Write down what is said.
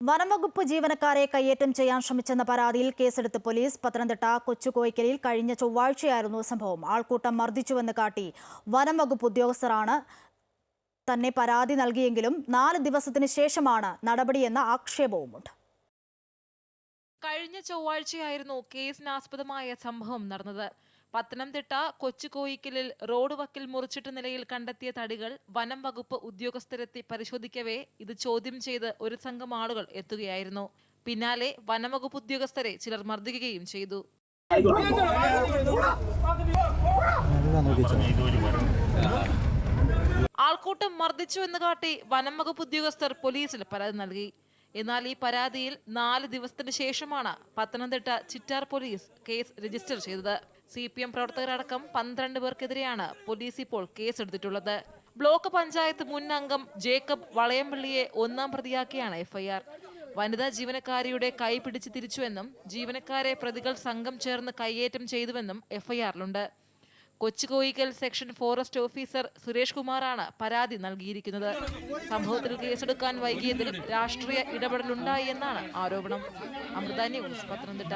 വനംവകുപ്പ് ജീവനക്കാരെ കയ്യേറ്റം ചെയ്യാൻ ശ്രമിച്ചെന്ന പരാതിയിൽ കേസെടുത്ത് പോലീസ് പത്തനംതിട്ട കൊച്ചുകോയ്ക്കലിൽ കഴിഞ്ഞ ചൊവ്വാഴ്ചയായിരുന്നു സംഭവം. ആൾക്കൂട്ടം മർദ്ദിച്ചുവെന്ന് കാട്ടി വനംവകുപ്പ് ഉദ്യോഗസ്ഥരാണ് തന്നെ പരാതി നൽകിയെങ്കിലും നാല് ദിവസത്തിന് ശേഷമാണ് നടപടിയെന്ന ആക്ഷേപവുമുണ്ട്. കഴിഞ്ഞ ചൊവ്വാഴ്ചയായിരുന്നു കേസിനാസ്പദമായ സംഭവം നടന്നത്. പത്തനംതിട്ട കൊച്ചുകോയിക്കലിൽ റോഡ് വക്കിൽ മുറിച്ചിട്ട നിലയിൽ കണ്ടെത്തിയ തടികൾ വനം വകുപ്പ് ഉദ്യോഗസ്ഥരെത്തി പരിശോധിക്കവേ ഇത് ചോദ്യം ചെയ്ത് ഒരു സംഘം ആളുകൾ എത്തുകയായിരുന്നു. പിന്നാലെ വനംവകുപ്പ് ഉദ്യോഗസ്ഥരെ ചിലർ മർദ്ദിക്കുകയും ചെയ്തു. ആൾക്കൂട്ടം മർദ്ദിച്ചു എന്ന് കാട്ടി വനംവകുപ്പ് ഉദ്യോഗസ്ഥർ പോലീസിൽ പരാതി നൽകി. എന്നാൽ ഈ പരാതിയിൽ നാല് ദിവസത്തിന് ശേഷമാണ് Pathanamthitta Chittar police case register ചെയ്തത്. സി പി എം പ്രവർത്തകരടക്കം പന്ത്രണ്ട് പേർക്കെതിരെയാണ് പോലീസ് ഇപ്പോൾ കേസെടുത്തിട്ടുള്ളത്. ബ്ലോക്ക് പഞ്ചായത്ത് മുൻ അംഗം ജേക്കബ് വളയംപള്ളിയെ ഒന്നാം പ്രതിയാക്കിയാണ് എഫ്ഐആർ. വനിതാ ജീവനക്കാരിയുടെ കൈ പിടിച്ച് തിരിച്ചുവെന്നും ജീവനക്കാരെ പ്രതികൾ സംഘം ചേർന്ന് കയ്യേറ്റം ചെയ്തുവെന്നും എഫ്ഐആറിലുണ്ട്. Kochukoikkal section forest officer Suresh കുമാറാണ് പരാതി നൽകിയിരിക്കുന്നത്. സംഭവത്തിൽ കേസെടുക്കാൻ വൈകിയതിൽ രാഷ്ട്രീയ ഇടപെടലുണ്ടായി എന്നാണ് ആരോപണം. അമൃത ന്യൂസ് പത്തനംതിട്ട.